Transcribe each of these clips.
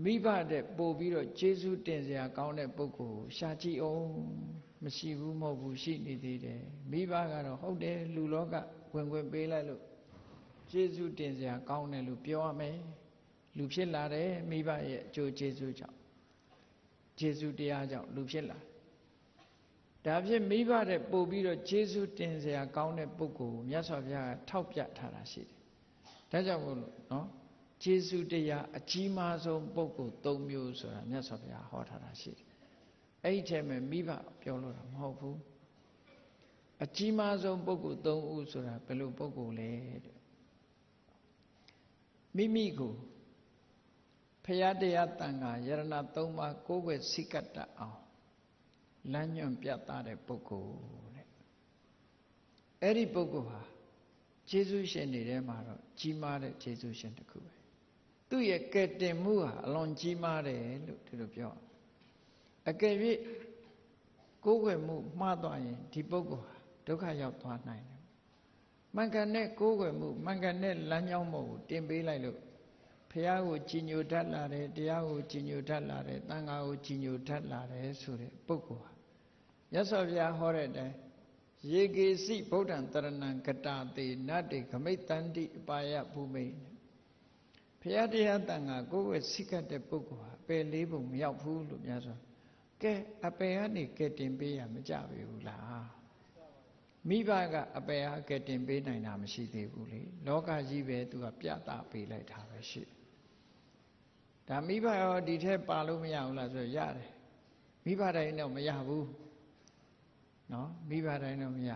မိဘတဲ့ပို့ပြီးတော့ကျေးဇူးတင်စရာကောင်းတဲ့ပုဂ္ဂိုလ်ကိုရှာကြည့်အောင်မရှိဘူးမဟုတ်ဘူးရှိနေသေးတယ်မိဘကတော့ဟုတ်တယ်လူလောကဝင်ဝင်ပေးလိုက်လို့ကျေးဇူးတင်စရာကောင်းတယ်လို့ပြောရမယ်လူဖြစ်လာတယ်မိဘရဲ့အကျိုးကျေးဇူးကြောင့်ကျေးဇူးတရားကြောင့်လူဖြစ်လာဒါဖြစ်မိဘတဲ့ပို့ပြီးတော့ကျေးဇူးတင်စရာကောင်းတဲ့ပုဂ္ဂိုလ်ကိုမြတ်စွာဘုရားကထောက်ပြထားတာရှိတယ်ဒါကြောင့်မို့လို့နော် ကျေးဇူးတရားအကြီးမားဆုံးပုဂ္ဂိုလ်၃မျိုးဆိုတာမြတ်စွာဘုရားဟောထားတာရှိတယ်။အဲ့ဒီထဲမှာမိဘပြောလို့တာမဟုတ်ဘူး။အကြီးမားဆုံးပုဂ္ဂိုလ်၃ဦးဆိုတာဘယ်လိုပုဂ္ဂိုလ်လဲတဲ့။မိမိကိုဖရာတရားတန်ခါယရဏ၃ပါးကိုးကွယ်စိကတ်တအောင်လမ်းညွှန်ပြသတဲ့ပုဂ္ဂိုလ်တဲ့။အဲ့ဒီပုဂ္ဂိုလ်ဟာကျေးဇူးရှင်တွေထဲမှာတော့ကြီးမားတဲ့ကျေးဇူးရှင်တစ်ခုပဲ သူ့ရဲ့ကဲ့တင်မှုဟာအလွန်ကြီးမားတယ်လို့ဒီလိုပြောအကယ်၍ကိုယ်ွယ်မှုမှားသွားရင်ဒီပုဂ္ဂိုလ်ဟာဒုက္ခရောက်သွားနိုင်တယ်မှန်ကန်တဲ့ကိုယ်ွယ်မှုမှန်ကန်တဲ့လမ်းကြောင်းပေါ်ကိုတင်ပေးလိုက်လို့ဖះကိုကြည်ညိုတတ်လာတယ်တရားကိုကြည်ညိုတတ်လာတယ်တန်ခါကိုကြည်ညိုတတ်လာတယ်ဆိုတဲ့ပုဂ္ဂိုလ်ဟာမြတ်စွာဘုရားဟောတဲ့အတိုင်းယေကေစီဗုဒ္ဓံတရဏံကတာတေနတ္တေခမိတ်တန္တိအပါယဘူမိတ် ဖရာတရားတန်ခါကိုယ်ဝဲစိကတ်တဲ့ပုဂ္ဂိုလ်ဟာအပယ်လေးပုံမရောက်ဘူးလို့များဆိုကဲအပယ်ကနေကဲတင်ပေးရမကြပြီဘူးလားမိဘကအပယ်ဟာကဲတင်ပေးနိုင်တာမရှိသေးဘူးလေလောကကြီးပဲသူကပြတာပေးလိုက်တာပဲရှိဒါမိဘရောဒီထက်ပါလို့မရဘူးလားဆိုရတယ်မိဘတိုင်းတော့မရဘူးနော်မိဘတိုင်းတော့မရ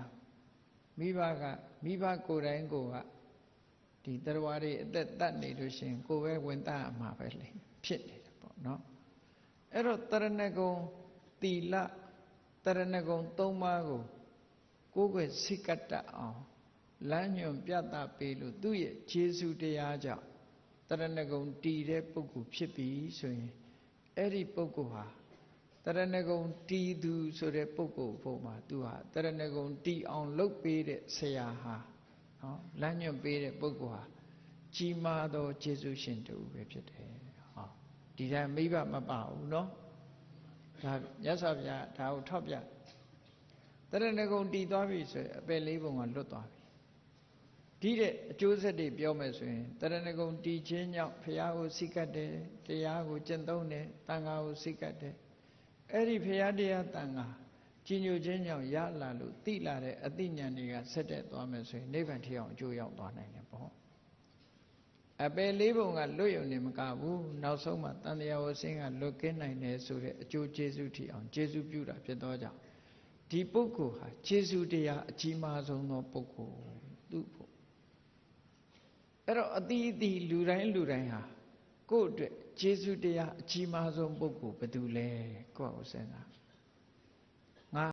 မိဘကမိဘကိုယ်တိုင်းကိုက ဒီတရားတွေအသက်တတ်နေလို့ရှိရင်ကိုယ်ပဲဝင်တတ်မှာပဲလေဖြစ်နေတယ်ပေါ့နော်အဲ့တော့တရဏဂုံတီလတရဏဂုံ၃ပါးကိုကိုယ်ွယ်စိကတအောင်လမ်းညွန်ပြသပေးလို့သူ့ရဲ့ခြေဆုတရားကြောင့်တရဏဂုံတည်တဲ့ပုဂ္ဂိုလ်ဖြစ်ပြီဆိုရင်အဲ့ဒီပုဂ္ဂိုလ်ဟာတရဏဂုံတီးသူဆိုတဲ့ပုဂ္ဂိုလ်ဘုံမှာသူဟာတရဏဂုံတီးအောင်လုပ်ပေးတဲ့ဆရာဟာ နော်လမ်းညွှန်ပေးတဲ့ပုဂ္ဂိုလ်ဟာကြီးမားသောကျေးဇူးရှင်တူပဲဖြစ်တယ်ဟောဒီတိုင်းမိဘမပါဘူးနော်ဒါမြတ်စွာဘုရားဒါကိုထောက်ပြတရဏဂုံတီးသွားပြီဆိုရင်အပယ်လေးပုံကလွတ်သွားပြီဒီတဲ့အကျိုးဆက်တွေပြောမယ်ဆိုရင်တရဏဂုံတီးခြင်းကြောင့်ဘုရားကိုစိတ်ကတ်တယ်တရားကိုကျင့်သုံးတယ်တန်ခါကိုစိတ်ကတ်တယ်အဲ့ဒီဘုရားတရားတန်ခါ ကြီးညိုခြင်းကြောင့်ရလာလို့တိလာတဲ့အသိဉာဏ်တွေကဆက်တက်သွားမယ်ဆိုရင်နိဗ္ဗာန်ထီအောင်အကျိုးရောက်သွားနိုင်တယ်ပေါ့အပယ်လေးပုံကလွတ်ယုံနေမကဘူးနောက်ဆုံးမှတန်တရားဝဆင်းကလွတ်ကင်းနိုင်တယ်ဆိုတဲ့အကျိုးကျေးဇူးထီအောင်ကျေးဇူးပြုတာဖြစ်သောကြောင့်ဒီပုဂ္ဂိုလ်ဟာကျေးဇူးတရားအကြီးမားဆုံးသောပုဂ္ဂိုလ်သူ့ဖို့အဲ့တော့အတိအသီးလူတိုင်းလူတိုင်းဟာကိုယ့်အတွက်ကျေးဇူးတရားအကြီးမားဆုံးပုဂ္ဂိုလ်ဘယ်သူလဲကိုယ့်ကိုစဉ်းစား nga